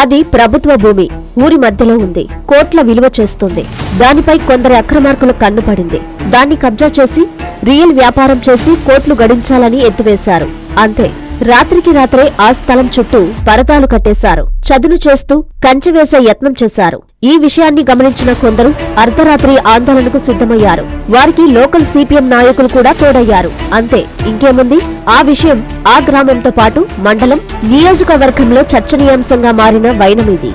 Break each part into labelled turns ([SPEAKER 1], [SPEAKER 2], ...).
[SPEAKER 1] అది ప్రభుత్వ భూమి. ఊరి మధ్యలో ఉంది. కోట్ల విలువ చేస్తుంది. దానిపై కొందరి అక్రమార్కుల కన్నుపడింది దాన్ని కబ్జా చేసి రియల్ వ్యాపారం చేసి కోట్లు గడించాలని ఎత్తువేశారు. అంతే. రాత్రికి రాత్రే ఆ స్థలం చుట్టూ పరదాలు కట్టేశారు. చదును చేస్తూ కంచె వేసే యత్నం చేశారు. ఈ విషయాన్ని గమనించిన కొందరు అర్ధరాత్రి ఆందోళనకు సిద్ధమయ్యారు. వారికి లోకల్ సిపిఎం నాయకులు కూడా తోడయ్యారు. అంతే ఇంకేముంది? ఆ విషయం ఆ గ్రామంతో పాటు మండలం నియోజకవర్గంలో చర్చనీయాంశంగా మారిన వైనమిది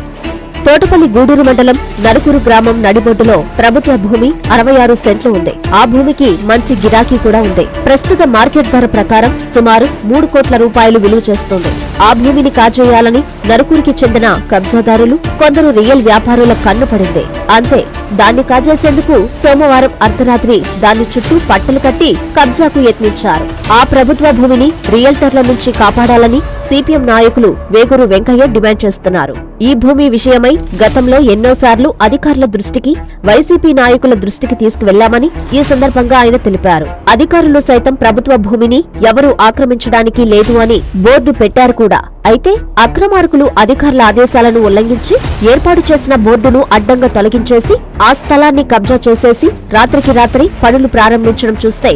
[SPEAKER 1] తోటపల్లి గూడూరు మండలం నరుకూరు గ్రామం నడిబొడ్డులో ప్రభుత్వ భూమి అరవై ఆరు సెంట్లు ఉంది. ఆ భూమికి మంచి గిరాకీ కూడా ఉంది. ప్రస్తుత మార్కెట్ ధర ప్రకారం సుమారు మూడు కోట్ల రూపాయలు విలువ చేస్తోంది. ఆ భూమిని కాజేయాలని నరుకూరుకి చెందిన కబ్జాదారులు కొందరు రియల్ వ్యాపారుల కన్ను పడింది. అంతే దాన్ని కాజేసేందుకు సోమవారం అర్ధరాత్రి దాని చుట్టూ పట్టలు కట్టి కబ్జాకు యత్నించారు. ఆ ప్రభుత్వ భూమిని రియల్టర్ల నుంచి కాపాడాలని సిపిఎం నాయకులు వేగూరు వెంకయ్య డిమాండ్ చేస్తున్నారు. ఈ భూమి విషయమై గతంలో ఎన్నోసార్లు అధికారుల దృష్టికి వైసీపీ నాయకుల దృష్టికి తీసుకువెళ్ళామని ఈ సందర్భంగా ఆయన తెలిపారు. అధికారులు సైతం ప్రభుత్వ భూమిని ఎవరూ ఆక్రమించడానికి లేదు అని బోర్డు పెట్టారు కూడా. అయితే అక్రమార్కులు అధికారుల ఆదేశాలను ఉల్లంఘించి ఏర్పాటు చేసిన బోర్డును అడ్డంగా తొలగించేసి ఆ స్థలాన్ని కబ్జా చేసేసి రాత్రికి రాత్రి పనులు ప్రారంభించడం చూస్తే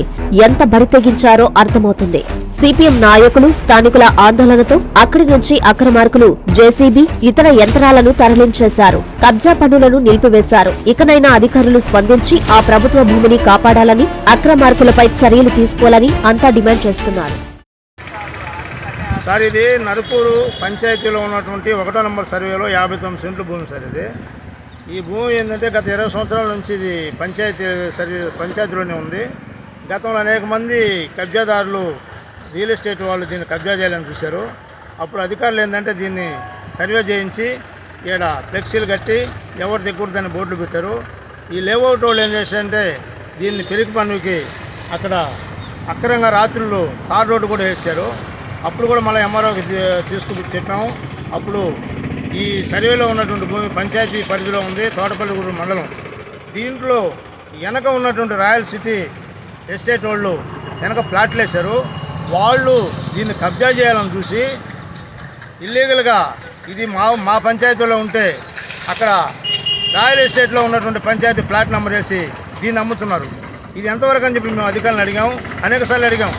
[SPEAKER 1] ఎంత బరితెగించారో అర్థమవుతుంది. సిపిఎం నాయకులు స్థానికుల ఆందోళనతో అక్కడి నుంచి అక్రమార్కులు జేసీబీ ఇతర యంత్రాలను తరలించేశారు. కబ్జా పనులను నిలిపివేశారు. ఇకనైనా అధికారులు స్పందించి ఆ ప్రభుత్వ భూమిని కాపాడాలని అక్రమార్కులపై చర్యలు తీసుకోవాలని అంతా డిమాండ్ చేస్తున్నారు.
[SPEAKER 2] సార్ ఇది నరుపూరు పంచాయతీలో ఉన్నటువంటి ఒకటో నెంబర్ సర్వేలో యాభై తొమ్మిది సెంట్లు భూమి సార్ ఇది. ఈ భూమి ఏంటంటే గత ఇరవై సంవత్సరాల నుంచి ఇది పంచాయతీ సర్వే పంచాయతీలోనే ఉంది. గతంలో అనేక మంది కబ్జాదారులు రియల్ ఎస్టేట్ వాళ్ళు దీన్ని కబ్జా చేయాలని చూశారు. అప్పుడు అధికారులు ఏంటంటే దీన్ని సర్వే చేయించి ఇక్కడ ఫ్లెక్సీలు కట్టి ఎవరు దిగకూడదని బోర్డులు పెట్టారు. ఈ లేఅవుట్ వాళ్ళు ఏం చేశారంటే దీన్ని పెరిగి పనుకి అక్కడ అక్రంగా రాత్రులు తార్ రోడ్డు కూడా వేశారు. అప్పుడు కూడా మళ్ళీ ఎంఆర్ఓకి తీసుకు చెప్పాము. అప్పుడు ఈ సర్వేలో ఉన్నటువంటి భూమి పంచాయతీ పరిధిలో ఉంది తోటపల్లిగూడెం మండలం. దీంట్లో వెనక ఉన్నటువంటి రాయల్ సిటీ ఎస్టేట్ వాళ్ళు వెనక ప్లాట్లు వేశారు. వాళ్ళు దీన్ని కబ్జా చేయాలని చూసి ఇల్లీగల్గా ఇది మా మా పంచాయతీలో ఉంటే అక్కడ రాయల్ ఎస్టేట్లో ఉన్నటువంటి పంచాయతీ ప్లాట్ నెంబర్ వేసి దీన్ని అమ్ముతున్నారు ఇది ఎంతవరకు అని చెప్పి మేము అధికారులను అడిగాము అనేకసార్లు అడిగాం.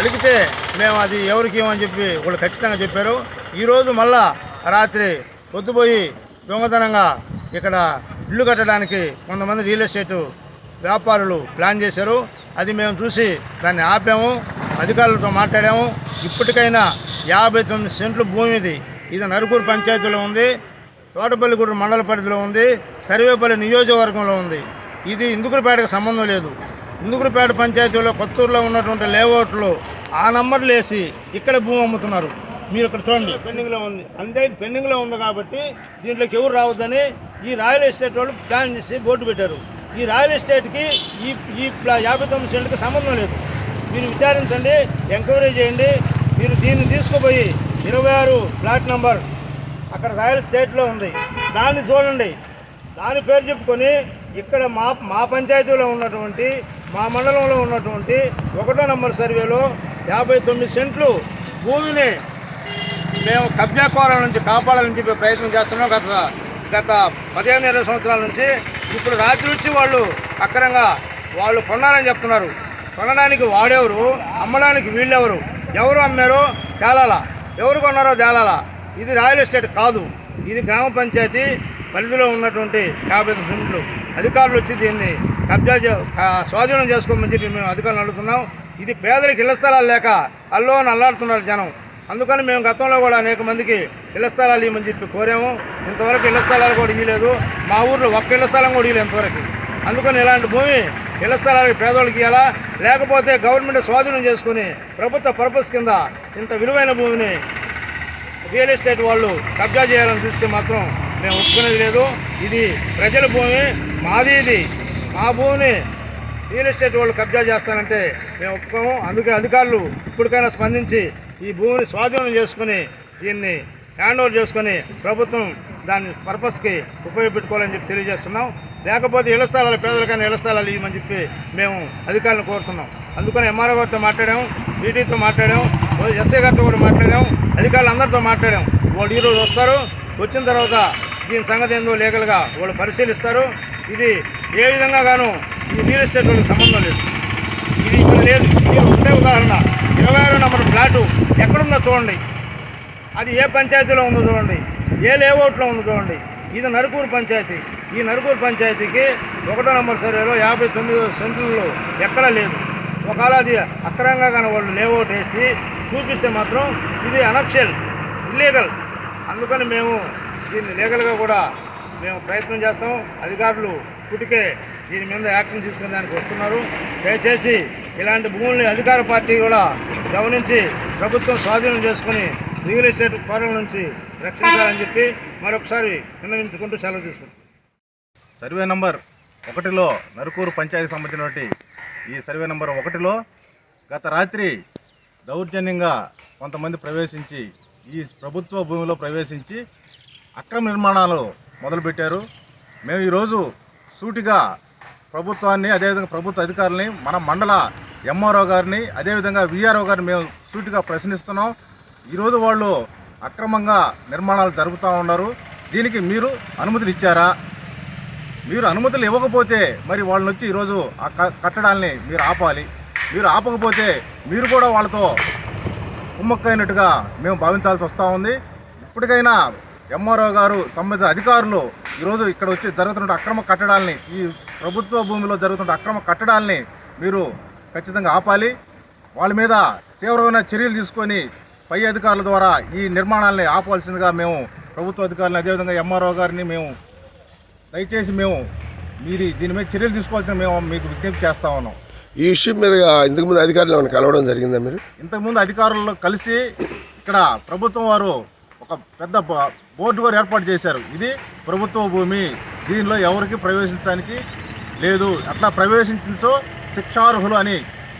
[SPEAKER 2] అడిగితే మేము అది ఎవరికి ఏమని చెప్పి వాళ్ళు ఖచ్చితంగా చెప్పారు. ఈరోజు మళ్ళా రాత్రి పొద్దుపోయి దొంగతనంగా ఇక్కడ ఇల్లు కట్టడానికి కొంతమంది రియల్ ఎస్టేట్ వ్యాపారులు ప్లాన్ చేశారు. అది మేము చూసి దాన్ని ఆపాము. అధికారులతో మాట్లాడాము. ఇప్పటికైనా యాభై తొమ్మిది సెంట్లు భూమి ఇది ఇది నరుకూరు పంచాయతీలో ఉంది. తోటపల్లిగూడెం మండల పరిధిలో ఉంది. సర్వేపల్లి నియోజకవర్గంలో ఉంది. ఇది ఇందుకులపేటకు సంబంధం లేదు. ఇందుకులపేట పంచాయతీలో కొత్తూరులో ఉన్నటువంటి లేఅవుట్లు ఆ నంబర్లు వేసి ఇక్కడ భూమి అమ్ముతున్నారు. మీరు ఇక్కడ చూడండి. పెండింగ్లో ఉంది. అంతే పెండింగ్లో ఉంది కాబట్టి దీంట్లోకి ఎవరు రావద్దని ఈ రాయల్ ఎస్టేట్ వాళ్ళు ప్లాన్ చేసి బోర్డు పెట్టారు. ఈ రాయల్ ఎస్టేట్కి ఈ ఈ ప్లా- యాభై తొమ్మిది సెంట్కి సంబంధం లేదు. మీరు విచారించండి ఎంక్వైరీ చేయండి మీరు దీన్ని తీసుకుపోయి ఇరవై ఆరు ప్లాట్ నంబర్ అక్కడ రాయల్ స్టేట్లో ఉంది. దాన్ని చూడండి. దాని పేరు చెప్పుకొని ఇక్కడ మా మా పంచాయతీలో ఉన్నటువంటి మా మండలంలో ఉన్నటువంటి ఒకటో నంబర్ సర్వేలో యాభై తొమ్మిది సెంట్లు భూమిని మేము కబ్జా కోరాల నుంచి కాపాడాలని చెప్పి ప్రయత్నం చేస్తున్నాం. గత గత పదిహేను ఇరవై సంవత్సరాల నుంచి ఇప్పుడు రాత్రి వచ్చి వాళ్ళు అక్రంగా వాళ్ళు కొన్నారని చెప్తున్నారు. కొనడానికి వాడెవరు? అమ్మడానికి వీళ్ళెవరు? ఎవరు అమ్మారో? తేలాలా ఎవరు కొన్నారో తేలాలా ఇది రాయల్ ఎస్టేట్ కాదు. ఇది గ్రామ పంచాయతీ పరిధిలో ఉన్నటువంటి యాభై ఐదు సెంట్లు అధికారులు వచ్చి దీన్ని కబ్జా స్వాధీనం చేసుకోమని చెప్పి మేము అధికారులు అడుగుతున్నాం. ఇది పేదలకు ఇళ్ళ స్థలాలు లేక అల్లో అని అల్లాడుతున్నారు జనం. అందుకని మేము గతంలో కూడా అనేక మందికి ఇళ్ళ స్థలాలు ఇవ్వమని చెప్పి కోరాము. ఇంతవరకు ఇళ్ళ స్థలాలు కూడా ఇవ్వలేదు మా ఊర్లో ఒక్క ఇళ్ళ స్థలం కూడా ఇవ్వలేదు ఇంతవరకు. అందుకని ఇలాంటి భూమి ఇళ్ళ స్థలాలకు పేదోళ్ళకి ఇవ్వాలా లేకపోతే గవర్నమెంట్ స్వాధీనం చేసుకుని ప్రభుత్వ పర్పస్ కింద ఇంత విలువైన భూమిని రియల్ ఎస్టేట్ వాళ్ళు కబ్జా చేయాలని చూస్తే మాత్రం మేము ఒప్పుకునేది లేదు. ఇది ప్రజల భూమి మాది ఇది. మా భూమిని రియల్ ఎస్టేట్ వాళ్ళు కబ్జా చేస్తానంటే మేము ఒప్పుకోము. అందుకే అధికారులు ఇప్పటికైనా స్పందించి ఈ భూమిని స్వాధీనం చేసుకుని దీన్ని హ్యాండ్ ఓవర్ చేసుకొని ప్రభుత్వం దాని పర్పస్కి ఉపయోగపెట్టుకోవాలని చెప్పి తెలియజేస్తున్నాం. లేకపోతే ఇళ్ళ స్థలాలు పేదలకైనా ఇళ్ళ స్థలాలు ఇవ్వమని చెప్పి మేము అధికారులను కోరుతున్నాం. అందుకని ఎంఆర్ఓ గారితో మాట్లాడాం ఈటీతో మాట్లాడాం ఎస్ఐ గారితో కూడా మాట్లాడాం అధికారులు అందరితో మాట్లాడాం. వాళ్ళు ఈరోజు వస్తారు వచ్చిన తర్వాత దీని సంగతి ఏందో లీగల్గా వాళ్ళు పరిశీలిస్తారు. ఇది ఏ విధంగా గాను ఈ రియల్ ఎస్టేట్ వాళ్ళకి సంబంధం లేదు. ఇది ఇక్కడ లేదు. ఉండే ఉదాహరణ. ఇరవై ఆరు నెంబర్ ఫ్లాటు ఎక్కడుందో చూడండి. అది ఏ పంచాయతీలో ఉందో చూడండి. ఏ లేఅవుట్లో ఉందో చూడండి. ఇది నరుకూరు పంచాయతీ. ఈ నరుకూరు పంచాయతీకి ఒకటో నెంబర్ సర్వేలో యాభై తొమ్మిది సెంట్లలో ఎక్కడా లేదు. ఒకవేళ అది అక్రమంగా కానీ వాళ్ళు లేఅవుట్ వేసి చూపిస్తే మాత్రం ఇది అనర్షియల్ ఇల్లీగల్ అందుకని మేము దీన్ని లీగల్గా కూడా మేము ప్రయత్నం చేస్తాం. అధికారులు ఇప్పటికే దీని మీద యాక్షన్ తీసుకునే దానికి వస్తున్నారు. దయచేసి ఇలాంటి భూముల్ని అధికార పార్టీ కూడా గమనించి ప్రభుత్వం స్వాధీనం చేసుకుని రియల్ ఎస్టేట్ పౌరుల నుంచి రక్షించాలని చెప్పి మరొకసారి విన్నవించుకుంటూ సెలవు తీసుకుంటాం
[SPEAKER 3] సర్వే నంబర్ ఒకటిలో నరుకూరు పంచాయతీ సంబంధించినటువంటి ఈ సర్వే నంబర్ ఒకటిలో గత రాత్రి దౌర్జన్యంగా కొంతమంది ప్రవేశించి ఈ ప్రభుత్వ భూమిలో ప్రవేశించి అక్రమ నిర్మాణాలు మొదలుపెట్టారు. మేము ఈరోజు సూటిగా ప్రభుత్వాన్ని అదేవిధంగా ప్రభుత్వ అధికారులని మన మండల ఎంఆర్ఓ గారిని అదేవిధంగా విఆర్ఓ గారిని మేము సూటిగా ప్రశ్నిస్తున్నాం. ఈరోజు వాళ్ళు అక్రమంగా నిర్మాణాలు జరుపుతూ ఉన్నారు. దీనికి మీరు అనుమతులు ఇచ్చారా మీరు అనుమతులు ఇవ్వకపోతే మరి వాళ్ళని వచ్చి ఈరోజు ఆ క- కట్టడాల్ని మీరు ఆపాలి. మీరు ఆపకపోతే మీరు కూడా వాళ్ళతో కుమ్మక్కైనట్టుగా మేము భావించాల్సి వస్తూ ఉంది. ఇప్పటికైనా ఎంఆర్ఓ గారు సంబంధిత అధికారులు ఈరోజు ఇక్కడ వచ్చి జరుగుతున్న అక్రమ కట్టడాల్ని ఈ ప్రభుత్వ భూమిలో జరుగుతున్న అక్రమ కట్టడాల్ని మీరు ఖచ్చితంగా ఆపాలి. వాళ్ళ మీద తీవ్రమైన చర్యలు తీసుకొని పై అధికారుల ద్వారా ఈ నిర్మాణాలని ఆపవలసిందిగా మేము ప్రభుత్వ అధికారులను అదేవిధంగా ఎంఆర్ఓ గారిని మేము దయచేసి మేము మీరు దీని మీద చర్యలు తీసుకోవాల్సిన మేము మీకు విజ్ఞప్తి చేస్తా ఉన్నాం.
[SPEAKER 4] ఈ ఇష్యూ మీద ఇంతకుముందు అధికారులు ఏమైనా కలవడం జరిగిందా మీరు?
[SPEAKER 3] ఇంతకుముందు అధికారులు కలిసి ఇక్కడ ప్రభుత్వం వారు ఒక పెద్ద బోర్డు కూడా ఏర్పాటు చేశారు. ఇది ప్రభుత్వ భూమి. దీనిలో ఎవరికి ప్రవేశించడానికి లేదు. అట్లా ప్రవేశించో శిక్షార్హులు అని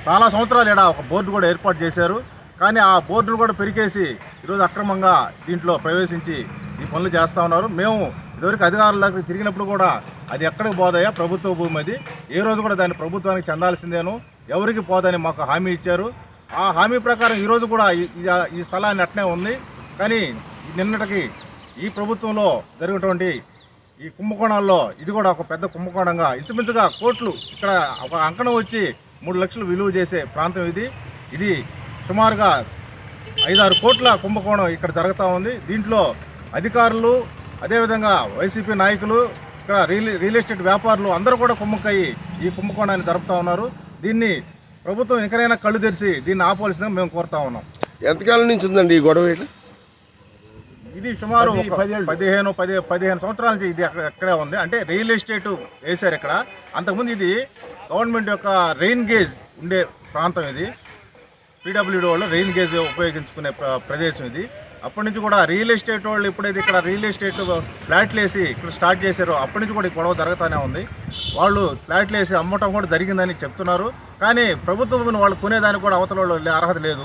[SPEAKER 3] చాలా సంవత్సరాలు ఈడ ఒక బోర్డు కూడా ఏర్పాటు చేశారు. కానీ ఆ బోర్డును కూడా పెరికేసి ఈరోజు అక్రమంగా దీంట్లో ప్రవేశించి ఈ పనులు చేస్తూ ఉన్నారు. మేము ఇదివరకు అధికారుల దగ్గర తిరిగినప్పుడు కూడా అది ఎక్కడికి పోదాయో ప్రభుత్వ భూమి అది. ఏ రోజు కూడా దాన్ని ప్రభుత్వానికి చెందాల్సిందేను. ఎవరికి పోదని మాకు హామీ ఇచ్చారు. ఆ హామీ ప్రకారం ఈరోజు కూడా ఈ- ఈ స్థలాన్ని అట్నే ఉంది. కానీ నిన్నటికి ఈ ప్రభుత్వంలో జరిగినటువంటి ఈ కుంభకోణాల్లో ఇది కూడా ఒక పెద్ద కుంభకోణంగా ఇంచుమించుగా కోట్లు ఇక్కడ ఒక అంకణం వచ్చి మూడు లక్షలు విలువ చేసే ప్రాంతం ఇది. ఇది సుమారుగా ఐదారు కోట్ల కుంభకోణం ఇక్కడ జరుగుతూ ఉంది. దీంట్లో అధికారులు అదేవిధంగా వైసీపీ నాయకులు ఇక్కడ రియల్ రియల్ ఎస్టేట్ వ్యాపారులు అందరూ కూడా కుమ్మక్కయ్యి ఈ కుంభకోణాన్ని జరుపుతూ ఉన్నారు. దీన్ని ప్రభుత్వం ఇంకనైనా కళ్ళు తెరిచి దీన్ని ఆపవలసిందిగా మేము కోరుతా ఉన్నాం.
[SPEAKER 4] ఎంతకాలం నుంచి ఉందండి ఈ గొడవ ఇట్లా?
[SPEAKER 3] ఇది సుమారు పదిహేను పది పదిహేను సంవత్సరాల నుంచి ఇది అక్కడ అక్కడే ఉంది. అంటే రియల్ ఎస్టేట్ వేశారు ఇక్కడ. అంతకుముందు ఇది గవర్నమెంట్ యొక్క రెయిన్ గేజ్ ఉండే ప్రాంతం ఇది. పీడబ్ల్యూడీ వాళ్ళు రెయిన్ గేజ్ ఉపయోగించుకునే ప్ర- ప్రదేశం ఇది. అప్పటి నుంచి కూడా రియల్ ఎస్టేట్ వాళ్ళు ఎప్పుడైతే ఇక్కడ రియల్ ఎస్టేట్ ఫ్లాట్లు వేసి ఇక్కడ స్టార్ట్ చేశారో అప్పటి నుంచి కూడా ఈ గొడవ జరుగుతూనే ఉంది. వాళ్ళు ఫ్లాట్లు వేసి అమ్మటం కూడా జరిగిందని చెప్తున్నారు. కానీ ప్రభుత్వం వాళ్ళు కొనేదానికి కూడా అవతల వాళ్ళు అర్హత లేదు.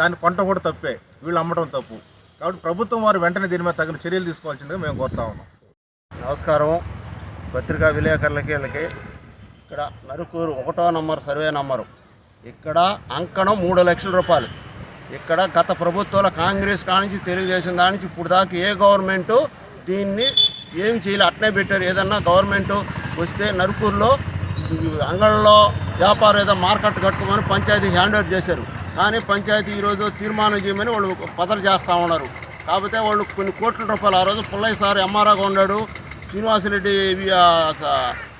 [SPEAKER 3] దాన్ని కొనటం కూడా తప్పే. వీళ్ళు అమ్మటం తప్పు. కాబట్టి ప్రభుత్వం వారు వెంటనే దీని మీద తగిన చర్యలు తీసుకోవాల్సిందిగా మేము కోరుతా ఉన్నాం.
[SPEAKER 5] నమస్కారం. పత్రికా విలేకరులకి వీళ్ళకి ఇక్కడ నరుకూరు ఒకటో నంబర్ సర్వే నంబరు. ఇక్కడ అంకణం మూడు లక్షల రూపాయలు. ఇక్కడ గత ప్రభుత్వాల కాంగ్రెస్ కానించి తెలుగుదేశం దానించి ఇప్పుడు దాకా ఏ గవర్నమెంటు దీన్ని ఏం చేయాలి అట్నే పెట్టారు. ఏదన్నా గవర్నమెంట్ వస్తే నరుకూరులో అంగళ్ళలో వ్యాపారం ఏదో మార్కెట్ కట్టుకోమని పంచాయతీ హ్యాండ్ ఓవర్ చేశారు. కానీ పంచాయతీ ఈరోజు తీర్మానం చేయమని వాళ్ళు పదలు చేస్తూ ఉన్నారు. కాకపోతే వాళ్ళు కొన్ని కోట్ల రూపాయలు ఆ రోజు పుల్లయ్య సార్ ఎంఆర్ఆగా ఉన్నాడు శ్రీనివాసరెడ్డి సర్వేర్గా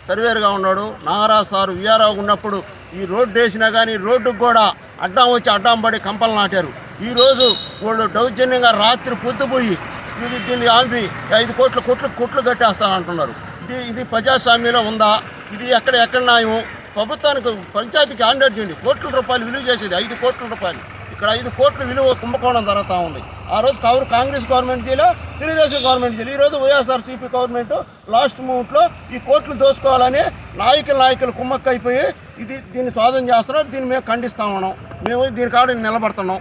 [SPEAKER 5] సర్వేరుగా ఉన్నాడు నాగరాజు సారు విఆర్ఓ ఉన్నప్పుడు ఈ రోడ్డు వేసినా కానీ రోడ్డుకు కూడా అడ్డం వచ్చి అడ్డం పడి కంపలు నాటారు. ఈరోజు వాళ్ళు దౌర్జన్యంగా రాత్రి పొద్దుపోయి ఇది దీన్ని ఆంపి ఐదు కోట్లు కోట్లు కోట్లు కట్టేస్తానంటున్నారు. ఇది ఇది ప్రజాస్వామ్యంలో ఉందా? ఇది ఎక్కడ ఎక్కడ న్యాయం ప్రభుత్వానికి పంచాయతీకి ఆండర్ చేయండి. కోట్ల రూపాయలు విలువ చేసేది ఐదు కోట్ల రూపాయలు. ఇక్కడ ఐదు కోట్ల విలువ కుంభకోణం జరుగుతూ ఉంది. ఆ రోజు కవర్ కాంగ్రెస్ గవర్నమెంట్ చేయలే తెలుగుదేశం గవర్నమెంట్ చేయలే. ఈరోజు వైఎస్ఆర్సీపీ గవర్నమెంట్ లాస్ట్ మూమెంట్లో ఈ కోట్లు దోచుకోవాలని నాయకులు నాయకులు కుమ్మక్క అయిపోయి ఇది దీన్ని స్వాధం చేస్తున్నారు. దీన్ని మేము ఖండిస్తా ఉన్నాం. మేము దీని కాడ నిలబడుతున్నాం.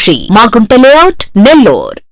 [SPEAKER 6] సాక్షి. మాగుంట లేఅవుట్ నెల్లూరు.